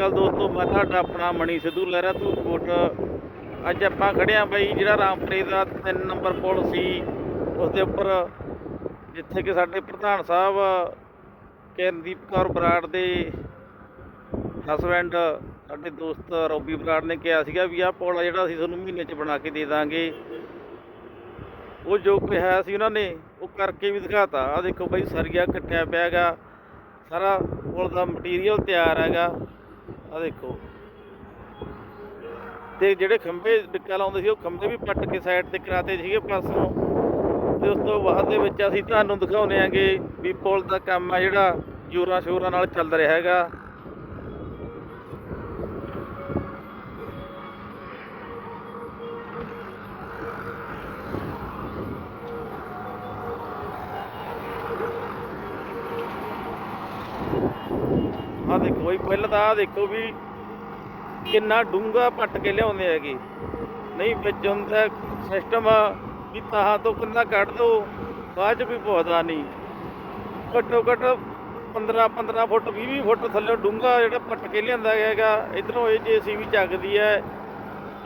ਅਕਾਲ ਦੋਸਤੋ, ਮੈਂ ਤੁਹਾਡਾ ਆਪਣਾ ਮਣੀ ਸਿੱਧੂ ਲਹਿਰਾ ਧੂਪਕੋਟ ਅੱਜ ਆਪਾਂ ਖੜੇ ਆ ਬਈ ਜਿਹੜਾ ਰਾਮਪੁਰੇ ਦਾ 3 ਨੰਬਰ ਪੁਲ ਸੀ ਉਸ ਦੇ ਉੱਪਰ, ਜਿੱਥੇ ਕਿ ਸਾਡੇ ਪ੍ਰਧਾਨ ਸਾਹਿਬ ਕਿਰਨਦੀਪ ਕੌਰ ਬਰਾੜ ਦੇ ਹਸਬੈਂਡ ਸਾਡੇ ਦੋਸਤ ਰੋਬੀ ਬਰਾੜ ਨੇ ਕਿਹਾ ਸੀਗਾ ਵੀ ਆਹ ਪੁਲ ਆ ਜਿਹੜਾ ਅਸੀਂ ਤੁਹਾਨੂੰ ਮਹੀਨੇ 'ਚ ਬਣਾ ਕੇ ਦੇ ਦਾਂਗੇ। ਉਹ ਜੋ ਕਿਹਾ ਸੀ ਉਹਨਾਂ ਨੇ, ਉਹ ਕਰਕੇ ਵੀ ਦਿਖਾਤਾ। ਆ ਦੇਖੋ ਬਈ ਸਰੀਆ ਕੱਟਿਆ ਪਿਆ ਹੈਗਾ, ਸਾਰਾ ਪੁਲ ਦਾ ਮਟੀਰੀਅਲ ਤਿਆਰ ਹੈਗਾ। ਆ ਦੇਖੋ। ਤੇ ਜਿਹੜੇ ਖੰਭੇ ਡਿੱਕਾ ਲਾਉਂਦੇ ਸੀ, ਉਹ ਖੰਭੇ ਵੀ ਪੱਟ ਕੇ ਸਾਈਡ ਤੇ ਕਰਾਤੇ ਸੀਗੇ ਪਾਸੋਂ। ਤੇ ਉਸ ਤੋਂ ਬਾਅਦ ਦੇ ਵਿੱਚ ਅਸੀਂ ਤੁਹਾਨੂੰ ਦਿਖਾਉਨੇ ਆਂਗੇ ਵੀ ਪੁਲ ਦਾ ਕੰਮ ਆ ਜਿਹੜਾ ਜੋਰਾਂ ਸ਼ੋਰਾਂ ਨਾਲ ਚੱਲ ਰਿਹਾ ਹੈਗਾ। ਆ ਦੇਖੋ ਬਈ, ਪਹਿਲਾਂ ਤਾਂ ਆ ਦੇਖੋ ਵੀ ਕਿੰਨਾ ਡੂੰਗਾ ਪੱਟ ਕੇ ਲਿਆਉਂਦੇ ਹੈਗੇ। ਨਹੀਂ, ਵਿੱਚ ਹੁੰਦਾ ਸਿਸਟਮ ਵੀ ਤਾਹਾਂ ਤੋਂ ਕਿੰਨਾ ਕੱਢ ਦੋ, ਬਾਅਦ ਚ ਕੋਈ ਪੌਦਾ ਨਹੀਂ। ਘੱਟੋ ਘੱਟ 15 15 ਫੁੱਟ 20 20 ਫੁੱਟ ਥੱਲੇ ਡੂੰਗਾ ਜਿਹੜਾ ਪੱਟ ਕੇ ਲਿਆਂਦਾ ਗਿਆ ਹੈਗਾ, ਇਧਰੋਂ ਇਹ ਜੀਸੀਬੀ ਚੱਕਦੀ ਹੈ,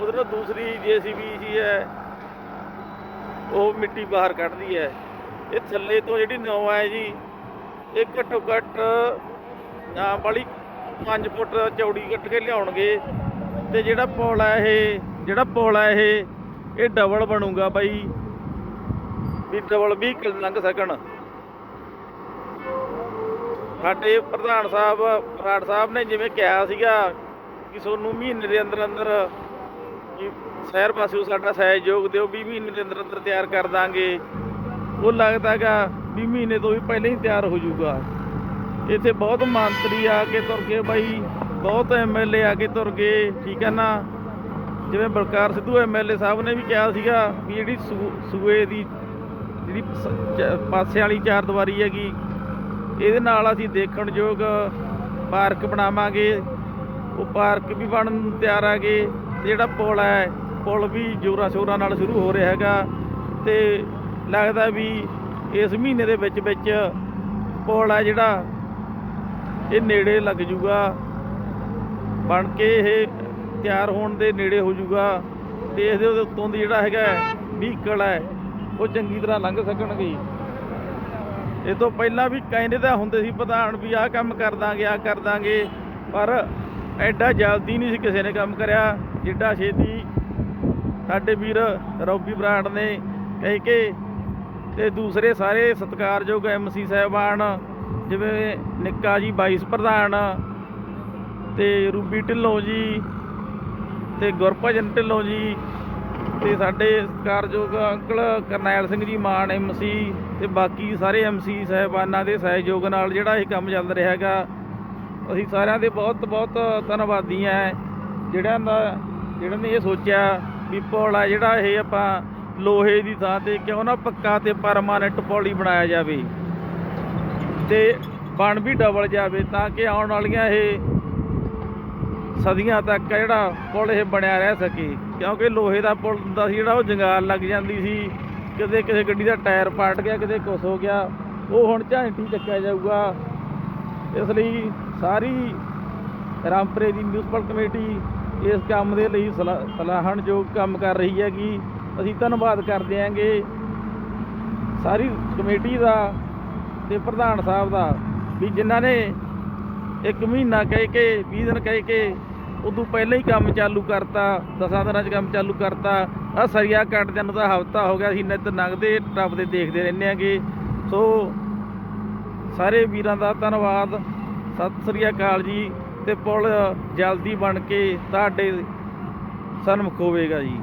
ਉਧਰੋਂ ਦੂਸਰੀ ਜੀਸੀਬੀ ਜੀ ਹੈ, ਉਹ ਮਿੱਟੀ ਬਾਹਰ ਕੱਢਦੀ ਹੈ। ਇਹ ਥੱਲੇ ਤੋਂ ਜਿਹੜੀ ਨੌ ਹੈ ਜੀ, ਇਹ ਘੱਟੋ ਘੱਟ ਨਾ ਵਾਲੀ 5 ਫੁੱਟ ਚੌੜੀ ਕੱਟ ਕੇ ਲਿਆਉਣਗੇ। ਤੇ ਜਿਹੜਾ ਪੁਲ ਹੈ ਇਹ, ਜਿਹੜਾ ਪੁਲ ਹੈ ਇਹ ਇਹ ਡਬਲ ਬਣੂਗਾ ਬਾਈ। ਵੀ ਡਬਲ ਵੀ ਲੰਘ ਸਕਣ। ਸਾਡੇ ਪ੍ਰਧਾਨ ਸਾਹਿਬ ਬਰਾੜ ਸਾਹਿਬ ਨੇ ਜਿਵੇਂ ਕਿਹਾ ਸੀਗਾ ਕਿ ਤੁਹਾਨੂੰ ਮਹੀਨੇ ਦੇ ਅੰਦਰ ਅੰਦਰ ਸ਼ਹਿਰ ਪਾਸਿਓ ਸਾਡਾ ਸਹਿਯੋਗ ਦਿਓ 20 ਮਹੀਨੇ ਦੇ ਅੰਦਰ ਅੰਦਰ ਤਿਆਰ ਕਰ ਦਾਂਗੇ। ਉਹ ਲੱਗਦਾਗਾ 20 ਮਹੀਨੇ ਤੋਂ ਵੀ ਪਹਿਲਾਂ ਹੀ ਤਿਆਰ ਹੋ ਜਾਊਗਾ। ਇੱਥੇ ਬਹੁਤ ਮੰਤਰੀ ਆ ਕੇ ਤੁਰ ਗਏ ਬਾਈ, ਬਹੁਤ ਐਮਐਲਏ ਆ ਕੇ ਤੁਰ ਗਏ, ਠੀਕ ਹੈ ਨਾ? ਜਿਵੇਂ ਬਲਕਾਰ ਸਿੱਧੂ ਐਮਐਲਏ ਸਾਹਿਬ ਨੇ ਵੀ ਕਿਹਾ ਸੀਗਾ ਵੀ ਜਿਹੜੀ ਸੂ- ਸੂਏ ਦੀ ਜਿਹੜੀ ਸ- ਪਾਸੇ ਵਾਲੀ ਚਾਰ ਦੀਵਾਰੀ ਹੈਗੀ, ਇਹਦੇ ਨਾਲ ਅਸੀਂ ਦੇਖਣ ਯੋਗ ਪਾਰਕ ਬਣਾਵਾਂਗੇ। ਉਹ ਪਾਰਕ ਵੀ ਬਣਨ ਨੂੰ ਤਿਆਰ ਆਗੇ ਤੇ ਜਿਹੜਾ ਪੁਲ ਹੈ, ਪੁਲ ਵੀ ਜੋਰਾਂ ਸ਼ੋਰਾਂ ਨਾਲ ਸ਼ੁਰੂ ਹੋ ਰਿਹਾ ਹੈਗਾ ਤੇ ਲੱਗਦਾ ਵੀ ਇਸ ਮਹੀਨੇ ਦੇ ਵਿੱਚ ਵਿੱਚ ਪੁਲ ਹੈ ਜਿਹੜਾ ਇਹ ਨੇੜੇ ਲੱਗ ਜੂਗਾ। ਬਣ ਕੇ ਇਹ ਤਿਆਰ ਹੋਣ ਦੇ ਨੇੜੇ ਹੋ ਜੂਗਾ। ਤੇ ਇਸ ਦੇ ਉੱਤੋਂ ਦੀ ਜਿਹੜਾ ਹੈਗਾ ਵਹੀਕਲ ਹੈ, ਉਹ ਚੰਗੀ ਤਰ੍ਹਾਂ ਲੰਘ ਸਕਣਗੇ। ਇਹ ਤੋਂ ਪਹਿਲਾਂ ਵੀ ਕਹਿੰਦੇ ਤਾਂ ਹੁੰਦੇ ਸੀ ਪ੍ਰਧਾਨ ਵੀ ਆਹ ਕੰਮ ਕਰ ਦਾਂਗੇ, ਆਹ ਕਰ ਦਾਂਗੇ। ਪਰ ਐਡਾ ਜਲਦੀ ਨਹੀਂ ਸੀ ਕਿਸੇ ਨੇ ਕੰਮ ਕਰਿਆ। ਜਿੱਡਾ ਛੇਤੀ ਸਾਡੇ ਵੀਰ ਰੌਬੀ ਬਰਾੜ ਨੇ ਕਹਿ ਕੇ ਤੇ ਦੂਸਰੇ ਸਾਰੇ ਸਤਿਕਾਰਯੋਗ ਐਮਸੀ ਸਾਹਿਬਾਨ ਜਿਵੇਂ ਨਿੱਕਾ ਜੀ ਵਾਈਸ ਪ੍ਰਧਾਨ ਤੇ ਰੂਬੀ ਢਿੱਲੋਂ ਜੀ, ਤੇ ਗੁਰਭਜਨ ਢਿੱਲੋਂ ਜੀ, ਤੇ ਸਾਡੇ ਸਤਿਕਾਰਯੋਗ ਅੰਕਲ ਕਰਨੈਲ ਸਿੰਘ ਜੀ, ਮਾਨ ਐਮਸੀ ਤੇ ਬਾਕੀ ਸਾਰੇ ਐਮਸੀ ਸਾਹਿਬਾਨਾਂ ਦੇ ਸਹਿਯੋਗ ਨਾਲ ਜਿਹੜਾ ਇਹ ਕੰਮ ਚੱਲ ਰਿਹਾ ਹੈਗਾ, ਅਸੀਂ ਸਾਰਿਆਂ ਦੇ ਬਹੁਤ ਬਹੁਤ ਧੰਨਵਾਦੀ ਆ, ਜਿਹੜਿਆਂ ਦਾ ਜਿਹੜਾ ਨੇ ਇਹ ਸੋਚਿਆ ਵੀ ਪੁਲ ਆ ਜਿਹੜਾ ਇਹ ਆਪਾਂ ਲੋਹੇ ਦੀ ਥਾਂ ਤੇ ਕਿਉਂ ਨਾ ਪੱਕਾ ਤੇ ਪਰਮਾਨੈਂਟ ਪੌਲੀ ਬਣਾਇਆ ਜਾਵੇ। ਤੇ ਬਣ ਵੀ ਡਬਲ ਜਾਵੇ ਤਾਂ ਕਿ ਆਉਣ ਵਾਲੀਆਂ ਇਹ ਸਦੀਆਂ ਤੱਕ ਜਿਹੜਾ ਪੁਲ ਇਹ ਬਣਿਆ ਰਹਿ ਸਕੇ। ਕਿਉਂਕਿ ਲੋਹੇ ਦਾ ਪੁਲ ਹੁੰਦਾ ਸੀ ਜਿਹੜਾ ਉਹ ਜੰਗਾਲ ਲੱਗ ਜਾਂਦੀ ਸੀ। ਕਿਤੇ ਕਿਸੇ ਗੱਡੀ ਦਾ ਟਾਇਰ ਪਾਟ ਗਿਆ, ਕਿਤੇ ਕੁਛ ਹੋ ਗਿਆ। ਉਹ ਹੁਣ ਝਾਂਟੀ ਚੱਕਿਆ ਜਾਊਗਾ। ਇਸ ਲਈ ਸਾਰੀ ਰਾਮਪੁਰੇ ਦੀ ਮਿਊਨਿਸਪਲ ਕਮੇਟੀ ਇਸ ਕੰਮ ਦੇ ਲਈ ਸਲਾ- ਸਲਾਹਣਯੋਗ ਕੰਮ ਕਰ ਰਹੀ ਹੈਗੀ। ਅਸੀਂ ਧੰਨਵਾਦ ਕਰਦੇ ਹਾਂਗੇ। ਸਾਰੀ ਕਮੇਟੀ ਦਾ ਤੇ ਪ੍ਰਧਾਨ ਸਾਹਿਬ ਦਾ ਵੀ ਜਿਨ੍ਹਾਂ ਨੇ ਇੱਕ ਮਹੀਨਾ ਕਹਿ ਕੇ 20 ਦਿਨ ਕਹਿ ਕੇ ਉਦੋਂ ਪਹਿਲਾਂ ਹੀ ਕੰਮ ਚਾਲੂ ਕਰਤਾ, ਦਸਾਂ ਦਿਨਾਂ 'ਚ ਕੰਮ ਚਾਲੂ ਕਰਤਾ ਆ ਸਰੀਆ ਕੱਟ ਨੂੰ ਦਾ ਹਫਤਾ ਹੋ ਗਿਆ ਸੀ ਨਿੱਤ ਨੰਗਦੇ ਟੱਪਦੇ ਦੇਖਦੇ ਰਹਿੰਦੇ ਆਂਗੇ ਸੋ ਸਾਰੇ ਵੀਰਾਂ ਦਾ ਧੰਨਵਾਦ। ਸਤਿ ਸ੍ਰੀ ਅਕਾਲ ਜੀ ਤੇ ਪੁਲ ਜਲਦੀ ਬਣ ਕੇ ਤੁਹਾਡੇ ਸਨਮੁਖ ਹੋਵੇਗਾ ਜੀ।